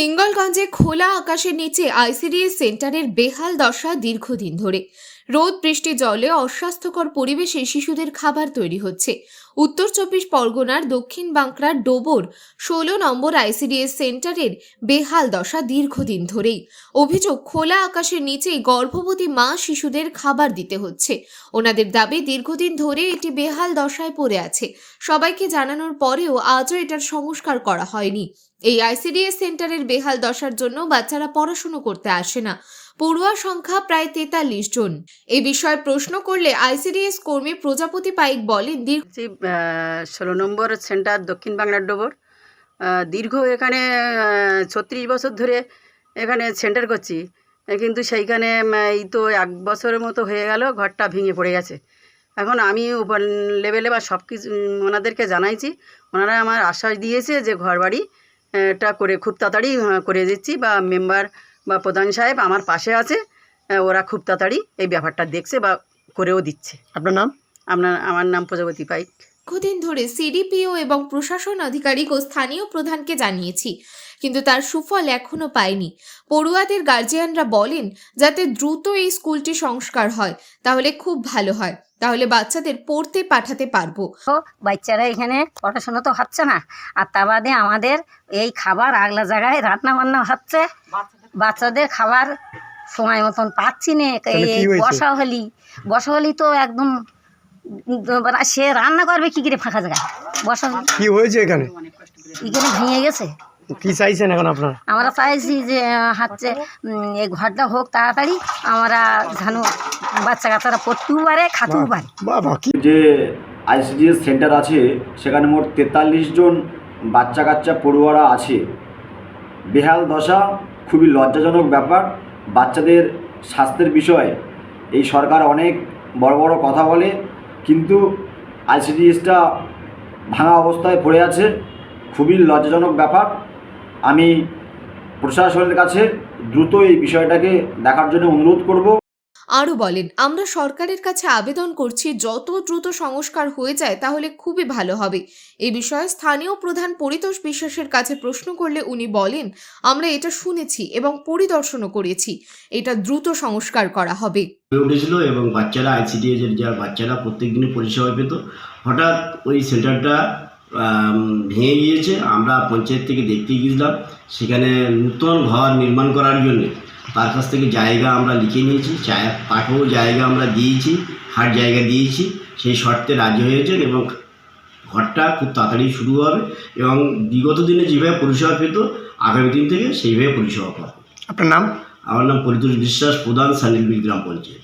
হিঙ্গলগঞ্জে খোলা আকাশের নিচে আইসিডিএস সেন্টারের বেহাল দশা দীর্ঘদিন ধরে। রোদ, বৃষ্টি, জলে অস্বাস্থ্যকর পরিবেশে শিশুদের খাবার তৈরি হচ্ছে। উত্তর চব্বিশ পরগনার দক্ষিণ বাঁকড়ার ডোবর ষোলো নম্বর আইসিডিএস সেন্টারের বেহাল দশা দীর্ঘদিন ধরেই। অভিযোগ, খোলা আকাশের নিচেই গর্ভবতী মা শিশুদের খাবার দিতে হচ্ছে। ওনাদের দাবি, দীর্ঘদিন ধরে এটি বেহাল দশায় পড়ে আছে। সবাইকে জানানোর পরেও আজও এটার সংস্কার করা হয়নি। এই আইসিডিএস সেন্টারের বেহাল দশার জন্য বাচ্চারা পড়াশুনো করতে আসে না। পড়ুয়া সংখ্যা প্রায় তেতাল্লিশ জন। এ বিষয়ে প্রশ্ন করলে আইসিডিএস কর্মী প্রজাপতি পাইক বলেন, দীর্ঘ ষোলো নম্বর সেন্টার দক্ষিণ বাংলার ডোবর। দীর্ঘ এখানে ছত্রিশ বছর ধরে এখানে সেন্টার করছি। কিন্তু সেইখানে এই তো এক বছরের মতো হয়ে গেল ঘরটা ভেঙে পড়ে গেছে। এখন আমি উপর লেভেলে বা সব কিছু ওনাদেরকে জানাইছি। ওনারা আমার আশ্বাস দিয়েছে যে ঘর বাড়ি করে খুব তাড়াতাড়ি করে দিচ্ছি বা মেম্বার বা প্রধান সাহেব আমার পাশে আছে ওরা খুব তাড়াতাড়ি এই ব্যাপারটা দেখছে বা করেও দিচ্ছে। আপনার নাম? আপনার আমার নাম প্রজাপতি পাইক। দীর্ঘদিন ধরে সিডিপিও এবং প্রশাসন আধিকারিক ও স্থানীয় প্রধানকে জানিয়েছি কিন্তু তার সুফল এখনও পায়নি পড়ুয়াদের গার্জিয়ানরা বলেন যাতে দ্রুত এই স্কুলটি সংস্কার হয় তাহলে খুব ভালো হয়। তাহলে বাচ্চাদের পড়তে পাঠাতে পারব। বাচ্চারা এখানে পড়াশোনা তো হচ্ছে না। আর তা বাদে আমাদের এই খাবার আগলা জায়গায় রান্না বান্না হচ্ছে। বাচ্চাদের খাবার সময় মতন পাচ্ছি না? বসা হলি বসা হলি তো একদম সে রান্না করবে কি করে ফাঁকা জায়গায়? বসা। কি হয়েছে এখানে? এখানে ভেঙে গেছে। কি চাইছেন এখন আপনারা? আমরা চাইছি যে হচ্ছে এই ঘরটা হোক তাড়াতাড়ি আমরা জানো বাচ্চা কাচ্চারা পড়তেও পারে খাতেও পারে। বাবা কি যে আইসিডিএস সেন্টার আছে সেখানে মোট তেতাল্লিশ জন বাচ্চা কাচ্চা পড়ুয়ারা আছে। বেহাল দশা খুবই লজ্জাজনক ব্যাপার। বাচ্চাদের স্বাস্থ্যের বিষয়ে এই সরকার অনেক বড় বড় কথা বলে কিন্তু আইসিডিএসটা ভাঙা অবস্থায় পড়ে আছে। খুবই লজ্জাজনক ব্যাপার। আমি প্রশাসনের কাছে দ্রুত এই বিষয়টাকে দেখার জন্য অনুরোধ করব। আরও বলেন, আমরা সরকারের কাছে আবেদন করছি, যত দ্রুত সংস্কার হয়ে যায় তাহলে খুবই ভালো হবে। এ বিষয়ে স্থানীয় প্রধান পরিতোষ বিশ্বাসের কাছে প্রশ্ন করলে উনি বলেন, আমরা এটা শুনেছি এবং পরিদর্শনও করেছি, এটা দ্রুত সংস্কার করা হবে। উঠেছিল এবং বাচ্চারা আইসিডিএস এর যার বাচ্চারা প্রত্যেক দিনই পরিষেবা পেত। হঠাৎ ওই সেন্টারটা ভেঙে গিয়েছে। আমরা পঞ্চায়েত থেকে দেখতে গিয়েছিলাম, সেখানে নূতন ঘর নির্মাণ করার জন্য। তার কাছ থেকে জায়গা আমরা লিখে নিয়েছি তাকেও জায়গা আমরা দিয়েছি হাট জায়গা দিয়েছি সেই শর্তে রাজি হয়েছেন এবং ঘরটা খুব তাড়াতাড়ি শুরু হবে এবং বিগত দিনে যেভাবে পরিষেবা পেত আগামী দিন থেকে সেইভাবে পরিষেবা পাবে। আপনার নাম? আমার নাম পরিতোষ বিশ্বাস প্রধান সানিল গ্রাম পঞ্চায়েত।